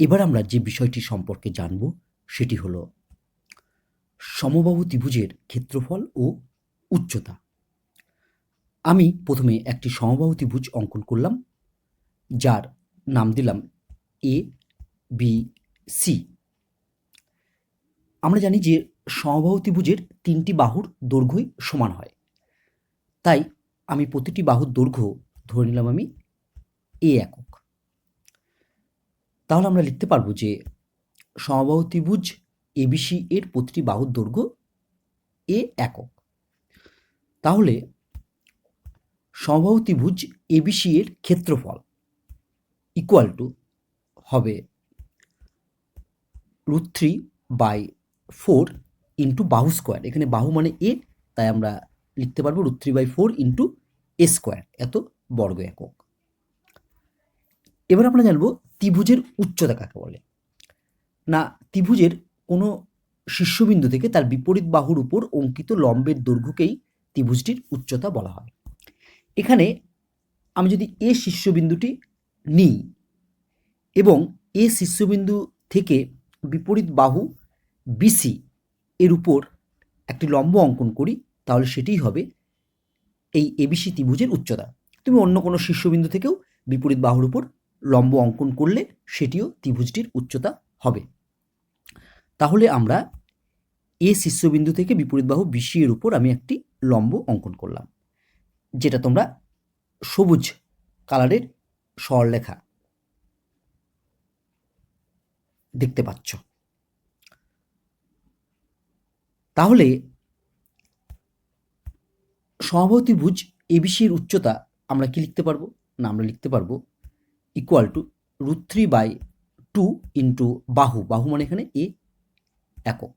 এবার আমরা যে বিষয়টি সম্পর্কে জানব, সেটি হলো সমবাহু ত্রিভুজের ক্ষেত্রফল ও উচ্চতা। আমি প্রথমে একটি সমবাহু ত্রিভুজ অঙ্কন করলাম, যার নাম দিলাম এ বি সি আমরা জানি যে সমবাহু ত্রিভুজের তিনটি বাহুর দৈর্ঘ্যই সমান হয়। তাই আমি প্রতিটি বাহুর দৈর্ঘ্য ধরে নিলাম আমি এ একক। তাহলে আমরা লিখতে পারব যে সমবাহু ত্রিভুজ এবিসি এর প্রতিটি বাহুর দৈর্ঘ্য এ একক। তাহলে সমবাহু ত্রিভুজ এবিসি এর ক্ষেত্রফল ইকুয়াল টু হবে root three by four into বাহু স্কোয়ার এখানে বাহু মানে এ, তাই আমরা লিখতে পারব root three by four into a square এত বর্গ একক। এবার আমরা জানব ত্রিভুজের উচ্চতা কাকে বলে। না, ত্রিভুজের কোনো শীর্ষবিন্দু থেকে তার বিপরীত বাহুর উপর অঙ্কিত লম্বের দৈর্ঘ্যকেই ত্রিভুজটির উচ্চতা বলা হয়। এখানে আমি যদি এ শীর্ষবিন্দুটি নিই এবং এ শীর্ষবিন্দু থেকে বিপরীত বাহু বিসি এর উপর একটি লম্ব অঙ্কন করি, তাহলে সেটিই হবে এই এবিসি ত্রিভুজের উচ্চতা। তুমি অন্য কোনো শীর্ষবিন্দু থেকেও বিপরীত বাহুর উপর লম্ব অঙ্কন করলে সেটিও ত্রিভুজটির উচ্চতা হবে। তাহলে আমরা এ শীর্ষবিন্দু থেকে বিপরীত বাহু বিসি এর উপর আমি একটি লম্ব অঙ্কন করলাম, যেটা তোমরা সবুজ কালারের সরলেখা দেখতে পাচ্ছ। তাহলে সমবাহু এবিসির উচ্চতা আমরা কি লিখতে পারব? না, আমরা লিখতে পারব equal to root three by two into বাহু। বাহু মানে এখানে এ একক।